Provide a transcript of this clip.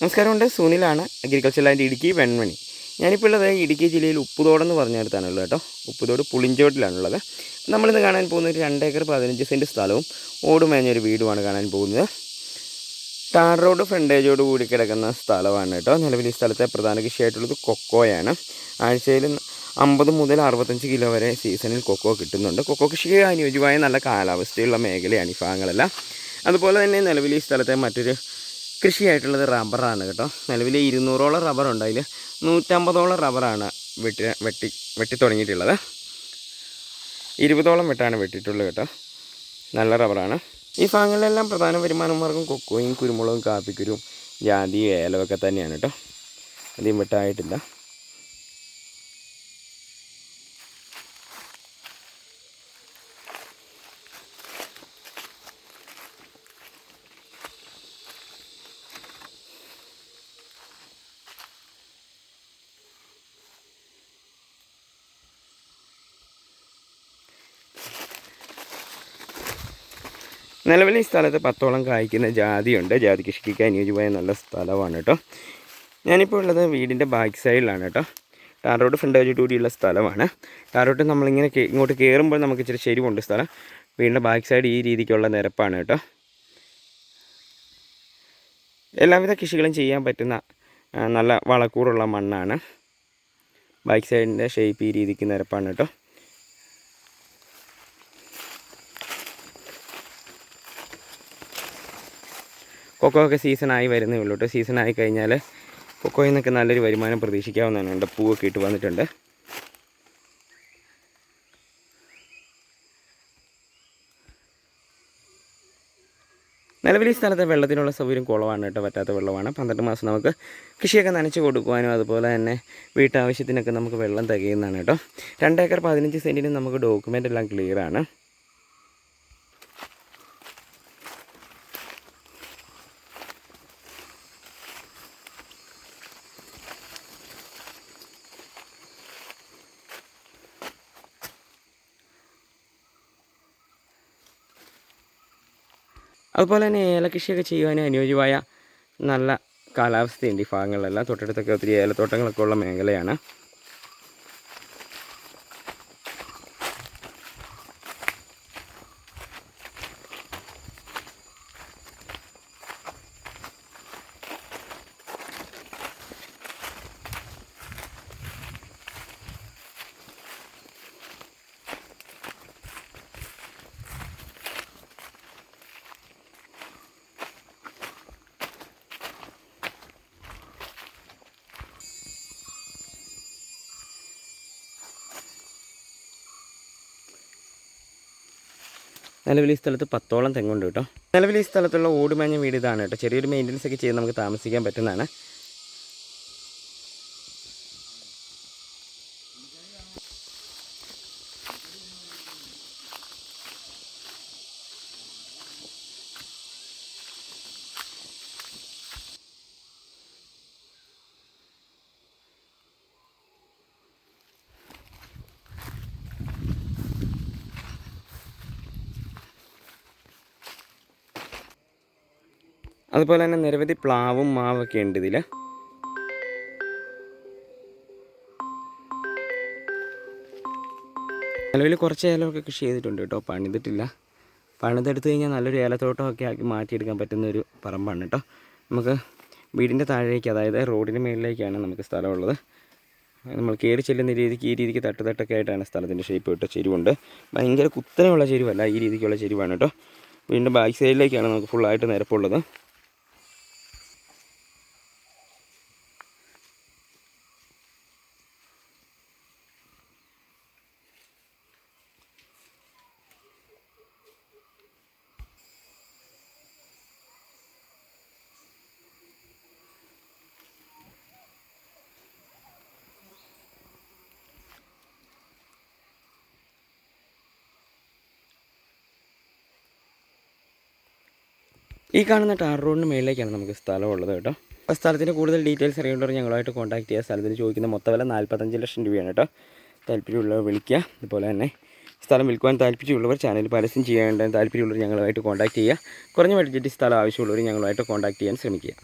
നമസ്കാരമുണ്ട്. സുനിലാണ് agriculture land Idukki Venmani. ഞാനിപ്പോൾ ഉള്ളത് ഇടുക്കി ജില്ലയിൽ ഉപ്പുതോടെന്ന് പറഞ്ഞിടത്താണുള്ളത് കേട്ടോ. ഉപ്പുതോട് പുളിഞ്ചോട്ടിലാണുള്ളത്. നമ്മളിന്ന് കാണാൻ പോകുന്ന ഒരു രണ്ടേക്കർ പതിനഞ്ച് സെന്റ് സ്ഥലവും ഓടുമേഞ്ഞൊരു വീടുമാണ് കാണാൻ പോകുന്നത്. ടാർ റോഡ് ഫ്രണ്ടേജോട് കൂടി കിടക്കുന്ന സ്ഥലമാണ് കേട്ടോ. നിലവിൽ ഈ സ്ഥലത്തെ പ്രധാന കൃഷിയായിട്ടുള്ളത് കൊക്കോയാണ്. ആഴ്ചയിൽ അമ്പത് മുതൽ അറുപത്തഞ്ച് കിലോ വരെ സീസണിൽ കൊക്കോ കിട്ടുന്നുണ്ട്. കൊക്കോ കൃഷിക്ക് അനുയോജ്യമായ നല്ല കാലാവസ്ഥയുള്ള മേഖലയാണ് ഈ ഭാഗങ്ങളെല്ലാം. അതുപോലെ തന്നെ നിലവിൽ ഈ സ്ഥലത്തെ മറ്റൊരു കൃഷിയായിട്ടുള്ളത് റബ്ബറാണ് കേട്ടോ. നിലവിൽ ഇരുന്നൂറോളം റബ്ബറുണ്ട്. അതിൽ നൂറ്റമ്പതോളം റബ്ബറാണ് വെട്ടി വെട്ടി വെട്ടി തുടങ്ങിയിട്ടുള്ളത്. ഇരുപതോളം വെട്ടാണ് വെട്ടിയിട്ടുള്ളത് കേട്ടോ. നല്ല റബ്ബറാണ്. ഈ ഭാഗങ്ങളിലെല്ലാം പ്രധാന വരുമാന മാർഗം കൊക്കോയും കുരുമുളകും കാപ്പിക്കുരും ജാതി ഏലവൊക്കെ തന്നെയാണ് കേട്ടോ. അധികം വെട്ടായിട്ടില്ല. നിലവിൽ ഈ സ്ഥലത്ത് പത്തോളം കായ്ക്കുന്ന ജാതിയുണ്ട്. ജാതി കൃഷിക്ക് അനുയോജ്യമായ നല്ല സ്ഥലമാണ് കേട്ടോ. ഞാനിപ്പോൾ ഉള്ളത് വീടിന്റെ ബാക്ക് സൈഡിലാണ് കേട്ടോ. ടാർ റോഡ് വെച്ചിട്ട് കൂടിയുള്ള സ്ഥലമാണ്. ടാർ നമ്മളിങ്ങനെ ഇങ്ങോട്ട് കയറുമ്പോൾ നമുക്ക് ഇച്ചിരി ചെരിവുണ്ട് സ്ഥലം. വീടിന്റെ ബാക്ക് സൈഡ് ഈ രീതിക്കുള്ള നിരപ്പാണ് കേട്ടോ. എല്ലാവിധ കൃഷികളും ചെയ്യാൻ പറ്റുന്ന നല്ല വളക്കൂറുള്ള മണ്ണാണ്. ബാക്ക് സൈഡിന്റെ ഷേപ്പ് ഈ രീതിക്ക് നിരപ്പാണ് കേട്ടോ. കൊക്കോ ഒക്കെ സീസണായി വരുന്നേ ഉള്ളൂ കേട്ടോ. സീസണായി കഴിഞ്ഞാൽ കൊക്കോയിൽ നിന്നൊക്കെ നല്ലൊരു വരുമാനം പ്രതീക്ഷിക്കാവുന്നതാണ് എന്റെ പൂവൊക്കെ ഇട്ട് വന്നിട്ടുണ്ട്. നിലവിൽ ഈ സ്ഥലത്തെ വെള്ളത്തിനുള്ള സൗകര്യം കുറവാണ് കേട്ടോ. പറ്റാത്ത വെള്ളമാണ്. പന്ത്രണ്ട് മാസം നമുക്ക് കൃഷിയൊക്കെ നനച്ച് കൊടുക്കുവാനും അതുപോലെ തന്നെ വീട്ടാവശ്യത്തിനൊക്കെ നമുക്ക് വെള്ളം തികയുന്നതാണ് കേട്ടോ. രണ്ടേക്കർ പതിനഞ്ച് സെന്റിന് നമുക്ക് ഡോക്യുമെന്റ് എല്ലാം ക്ലിയർ അതുപോലെ തന്നെ ഏലകൃഷിയൊക്കെ ചെയ്യുവാൻ അനുയോജ്യമായ നല്ല കാലാവസ്ഥയുണ്ട് ഈ ഭാഗങ്ങളിലെല്ലാം. തൊട്ടടുത്തൊക്കെ ഒത്തിരി ഏലത്തോട്ടങ്ങളൊക്കെ ഉള്ള മേഖലയാണ്. നിലവിൽ ഈ സ്ഥലത്ത് പത്തോളം തെങ്ങുണ്ട് കേട്ടോ. നിലവിൽ ഈ സ്ഥലത്തുള്ള ഓടുമേഞ്ഞ വീട് ഇതാണ് കേട്ടോ. ചെറിയൊരു മെയിന്റനൻസ് ഒക്കെ ചെയ്ത് നമുക്ക് താമസിക്കാൻ പറ്റുന്നതാണ്. അതുപോലെ തന്നെ നിരവധി പ്ലാവും മാവൊക്കെ ഉണ്ട് ഇതിൽ നിലവിൽ കുറച്ച് ഏലമൊക്കെ കൃഷി ചെയ്തിട്ടുണ്ട് കേട്ടോ. പണിതിട്ടില്ല. പണിതെടുത്ത് കഴിഞ്ഞാൽ നല്ലൊരു ഏലത്തോട്ടമൊക്കെ ആക്കി മാറ്റിയെടുക്കാൻ പറ്റുന്ന ഒരു പറമ്പാണ് കേട്ടോ. നമുക്ക് വീടിന്റെ താഴേക്ക് അതായത് റോഡിന് മുകളിലേക്കാണ് നമുക്ക് സ്ഥലമുള്ളത്. നമ്മൾ കയറി ചെല്ലുന്ന രീതിക്ക് ഈ രീതിക്ക് തട്ട് തട്ടൊക്കെ ആയിട്ടാണ് സ്ഥലത്തിന്റെ ഷേപ്പ് കേട്ടോ ചെരുവുണ്ട്. ഭയങ്കര കുത്തനെയുള്ള ചെരുവല്ല ഈ രീതിക്കുള്ള ചെരുവാണ് കേട്ടോ. വീടിന്റെ ബാക്ക് സൈഡിലേക്കാണ് നമുക്ക് ഫുള്ളായിട്ട് നിരപ്പുള്ളത്. ഈ കാണുന്ന ടാർ റോഡിന് മേളിലേക്കാണ് നമുക്ക് സ്ഥലമുള്ളത് കേട്ടോ. അപ്പോൾ സ്ഥലത്തിന്റെ കൂടുതൽ ഡീറ്റെയിൽസ് അറിയേണ്ടവർ ഞങ്ങളുമായിട്ട് കോൺടാക്ട് ചെയ്യുക. സ്ഥലത്തിന് ചോദിക്കുന്ന മൊത്തം വില നാൽപ്പത്തഞ്ച് ലക്ഷം രൂപയാണ് കേട്ടോ. താല്പര്യമുള്ളവർ വിളിക്കുക. അതുപോലെ തന്നെ സ്ഥലം വിൽക്കുവാൻ താല്പര്യമുള്ളവർ ചാനൽ പരസ്യം ചെയ്യേണ്ട താല്പര്യമുള്ളവർ ഞങ്ങളുമായിട്ട് കോൺടാക്ട് ചെയ്യുക. കുറഞ്ഞ ബഡ്ജറ്റ് സ്ഥലം ആവശ്യമുള്ളവർ ഞങ്ങളുമായിട്ട് കോൺടാക്ട് ചെയ്യാൻ ശ്രമിക്കുക.